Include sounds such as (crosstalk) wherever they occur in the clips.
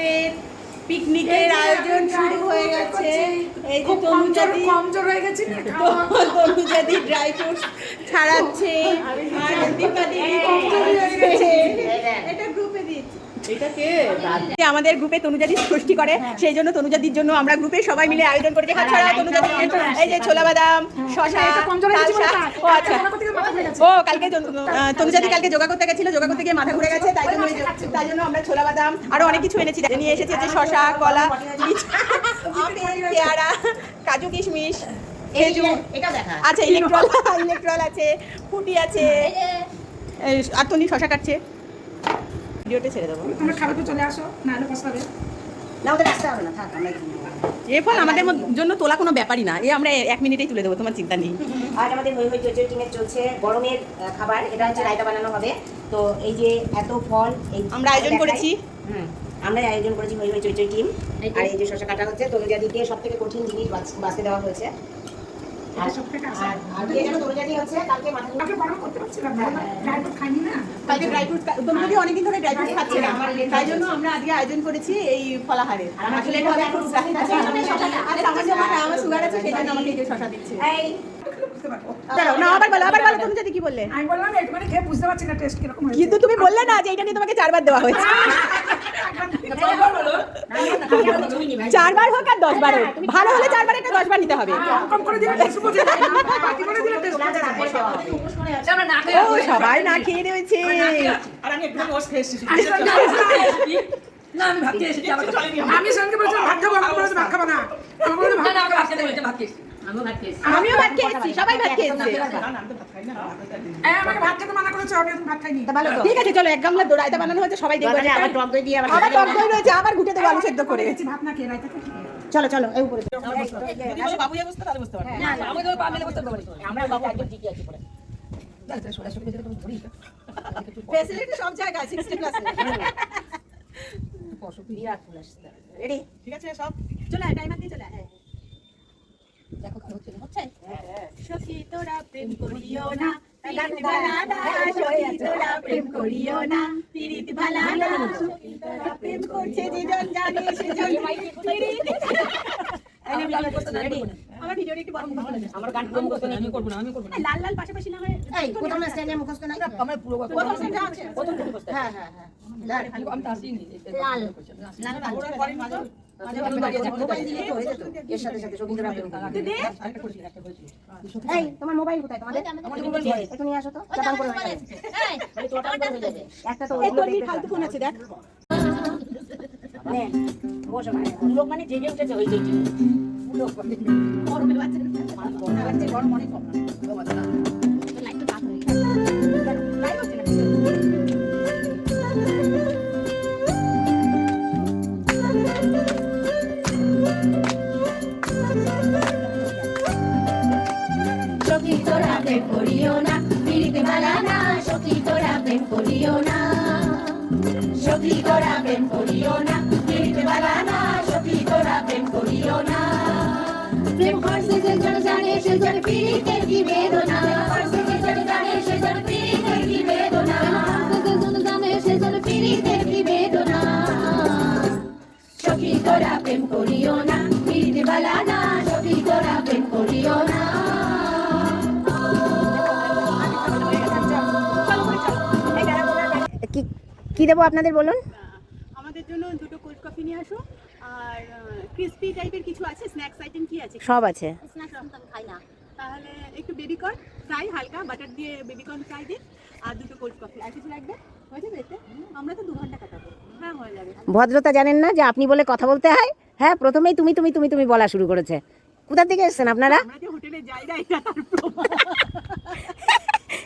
আমাদের পিকনিকের আয়োজন শুরু হয়ে গেছে। এই যে তনুজাদি কমজোর হয়ে গেছি না? তনুজাদি ড্রাই ফ্রুটস ছাড়াচ্ছে। আর দীপাদি কমজোর হয়ে গেছে। এটা গ্রুপে দিয়েছি। আমাদের গ্রুপে তনুজাদি ষষ্ঠী করে। সেই জন্য তনুজাদির জন্য আমরা গ্রুপে সবাই মিলে আয়োজন করেছি। খাচ্ছি তনুজাদি এই যে ছোলা বাদাম শশা এটা কমজোর হয়ে। না। ও আচ্ছা। ও কালকে তনুজাদি কালকে যোগা করতে গেছিল যোগা করতে গিয়ে মাথা ঘুরে গেছে তাই জন্য তাই জন্য আমরা ছোলা বাদাম আরও অনেক কিছু এনেছি। নিয়ে এসেছি যে শশা কলা আপেল পেয়ারা কাজু কিশমিশ খেজুর। আচ্ছা ইলেকট্রল ইলেকট্রল (laughs) (laughs) আছে ফুটি আছে। এই, আর তনি শশা কাটছে? ভিডিওটা ছেড়ে দেবো। তোমরা খাবে তো চলে আসো না হলে পস্তাবে। না ওদের আসতে হবে না থাক আমরা এ ফল আমাদের জন্য তোলা কোনো ব্যাপারই না। এ আমরা এক মিনিটেই তুলে দেবো তোমার চিন্তা নেই। আজ আমাদের হই হই চৈচৈ টিমের চলছে গরমের খাবার এটা হচ্ছে রায়তা বানানো হবে। তো এই যে এত ফল এই আমরা আয়োজন করেছি। হুম আমরা আয়োজন করেছি হই হই চৈচৈ টিম। আর এই যে শশা কাটা হচ্ছে তনুজাদিকে সব থেকে কঠিন জিনিস বাছ- দেওয়া হয়েছে। অনেকদিন ধরে ড্রাই ফ্রুট খাচ্ছে না তাই জন্য আমরা আজকে আয়োজন করেছি এই ফলাহারের। আমার আসলে সুগার আছে, আমার সুগার সেই জন্য আমাকে এই যে শশা দিচ্ছে। এই বুঝতে পারব। দাঁড়াও, না আবার বলো আবার বলো কি বললে। আমি বললাম একটুখানি খেয়ে বুঝতে পারছি না টেস্ট কীরকম হয়েছে। কিন্তু তুমি বললে না যে এটা নিয়ে তোমাকে চারবার দেওয়া হয়েছে। চারবার হোক আর হোক। ভালো হলে চারবার একটা দশবার নিতে হবে। ও সবাই না খেয়ে রয়েছে। আমি সঙ্গে ভাত খাব আমার বলেছে ভাত খাব না। আমার বলেছে ভাত আমিও ভাত খেয়েছি। সবাই ভাত খেয়েছে। আমাকে ভাত খেতে মানা করেছে আমি ভাত খাইনি। তা ভালো তো। ঠিক আছে চলো এক গামলা রায়তা বানানো হয়েছে সবাই দেখবে আবার টক দই দিয়ে আবার আবার টক দই রয়েছে আবার ঘুটে দেবো আলু সেদ্ধ করে। ভাত না খেয়ে রাইতে চলো চলো এই উপরে। আমরা বাবু একজন ঠিকই আছে পরে ফ্যাসিলিটি সব জায়গায় 60 প্লাস বিরাট ফুল আসছে রেডি ঠিক আছে সব। চলে টাইমার দিয়ে চলে আয় সখী তোরা প্রেম করিও না পিরিত ভালা না সখী তোরা প্রেম করিও না পিরিত ভালা না সখী তোরা প্রেম করছে যেজন জানে সেজন আমার ভিডিওটা একটু বড় ভালো লাগে আমার গান প্রথম করতে আমি করব না আমি করব লাল লাল পাশাপাশি না হয় এই প্রথম স্ট্যান্ডে মুখস্থ নাই। আমার পুরো প্রথম সেটা আছে। প্রথম মুখস্থ। হ্যাঁ হ্যাঁ হ্যাঁ। লাল। লাল তো হয়ে সাথে সাথে সবুজ রাখবে দিদি এই তোমার মোবাইল কোথায়? তোমাদের? একটু নিয়ে আসো তো হয়ে একটা তো ফোন আছে দেখ। লোক মানে জেগে উঠেছে ওই যেই লোক বাচ্চা গরম অনেক কম সখী তোরা প্রেম করিও না পিড়িতে মালা না সখী তোরা প্রেম করিও না প্রেম করছে যে জন জানে সে জন পিড়িতের কি বেদনা করছে যে জন জানে সে জন পিড়িতের কি বেদনা করছে যে জন জানে সে জন পিড়িতের কি বেদনা সখী তোরা প্রেম করিও না পিড়িতে মালা না সখী তোরা কি দেবো আপনাদের বলুন? আমাদের জন্য দুটো কোল্ড কফি নিয়ে আসো আর ক্রিস্পি টাইপের কিছু আছে স্ন্যাক্স আইটেম কি আছে? সব আছে। তাহলে একটু বেবিকর্ন ফ্রাই হালকা বাটার দিয়ে বেবিকর্ন ফ্রাই দিন আর দুটো কোল্ড কফি আর কিছু লাগবে? হয়ে যাবে এতে? আমরা তো দু ঘণ্টা কাটাবো। হ্যাঁ হয়ে যাবে। ভদ্রতা জানেন না যে আপনি বলে কথা বলতে হয়? হ্যাঁ প্রথমেই তুমি তুমি তুমি তুমি বলা শুরু করেছে। কোথা থেকে এসেছেন আপনারা? আমরা যে হোটেলে যাই না এটা প্রমাণ।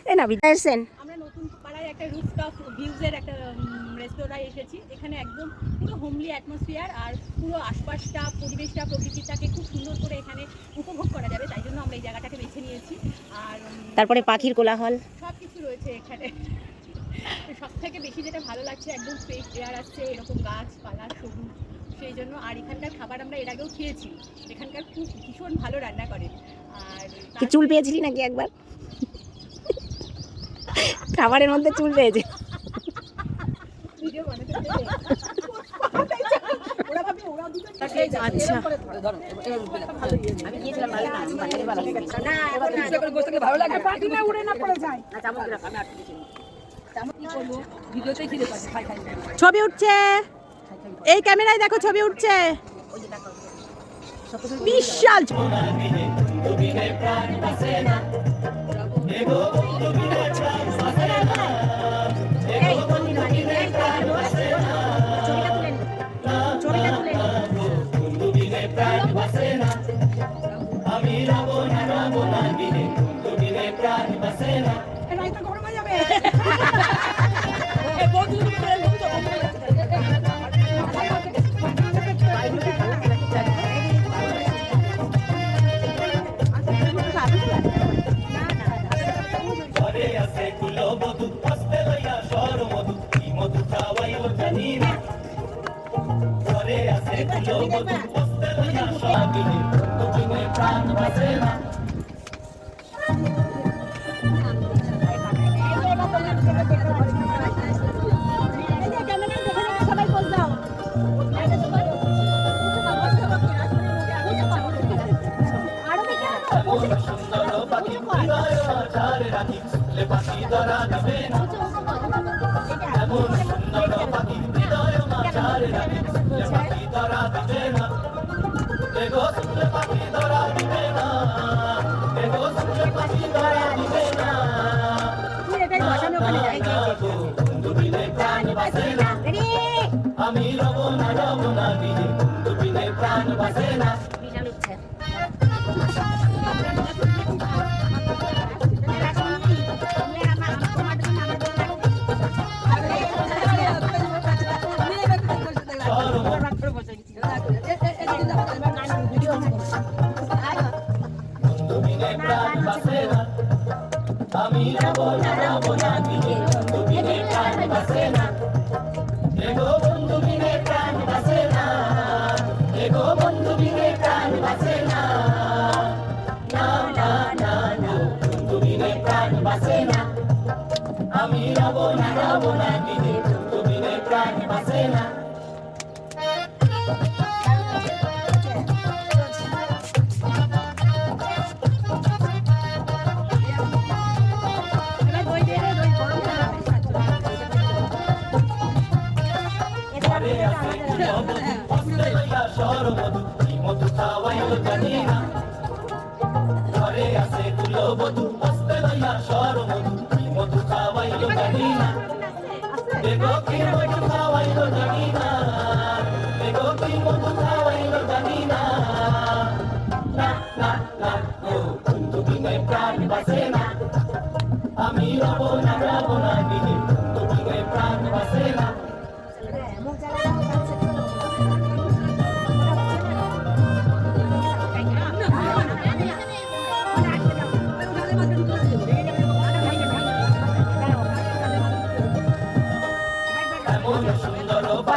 এ না বিদ্যা এসেছেন। একটা রুফটপ ভিউজের একটা রেস্তোরাঁয় এসেছি। এখানে একদম পুরো হোমলি অ্যাটমসফিয়ার আর পুরো আশপাশটা পরিবেশটা প্রকৃতিটাকে খুব সুন্দর করে এখানে উপভোগ করা যাবে। তাই জন্য আমরা এই জায়গাটাকে বেছে নিয়েছি। আর তারপরে পাখির কোলাহল? সব কিছু রয়েছে এখানে। সব থেকে বেশি যেটা ভালো লাগছে একদম ফ্রেশ এয়ার আসছে এরকম গাছপালা সবুজ সেই জন্য। আর এখানকার খাবার আমরা এর আগেও খেয়েছি। এখানকার খুব ভীষণ ভালো রান্না করে। আর চুল পেয়েছিলি নাকি একবার? খাবারের মধ্যে চুল পেয়েছে। আমি গিয়েছিলাম ভালো না বাচ্চাকে ভালো লেগেছে। না তুই এটাই বসানো ওখানে যাই বিশাল উঠছে మధు ఈ మధు సావయలు జనీన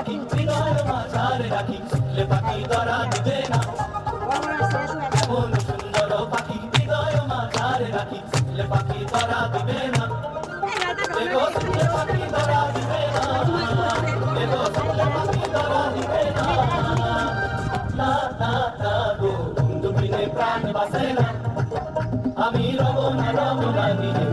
বলো অর্ডার দাও আমরা সকাল দশটা রায়তা দাও না। আমরা না। ওইটা রাইতা দাও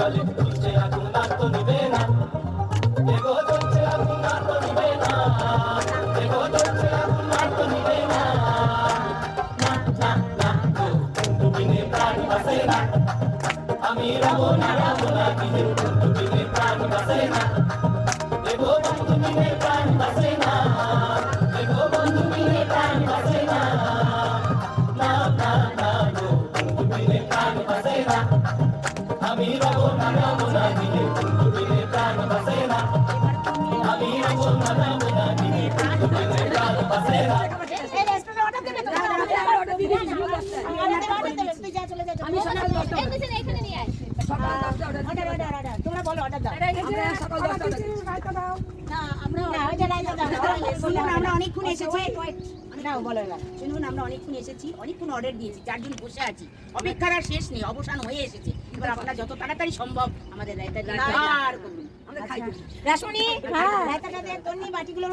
শুনুন আমরা অনেকক্ষণ এসেছি না বলো এবার শুনুন আমরা অনেকক্ষণ এসেছি অনেকক্ষণ অর্ডার দিয়েছি চারজন বসে আছি। অপেক্ষার আর শেষ নেই অবসান হয়ে এসেছে। এবার আপনারা যত তাড়াতাড়ি সম্ভব আমাদের রায়তা রাসমণি? হ্যাঁ। রায়তাটাতে তন্নি বাটিগুলোর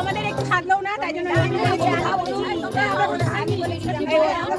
আমাদের একটু থাকলেও না তাই জন্য আমি আমরা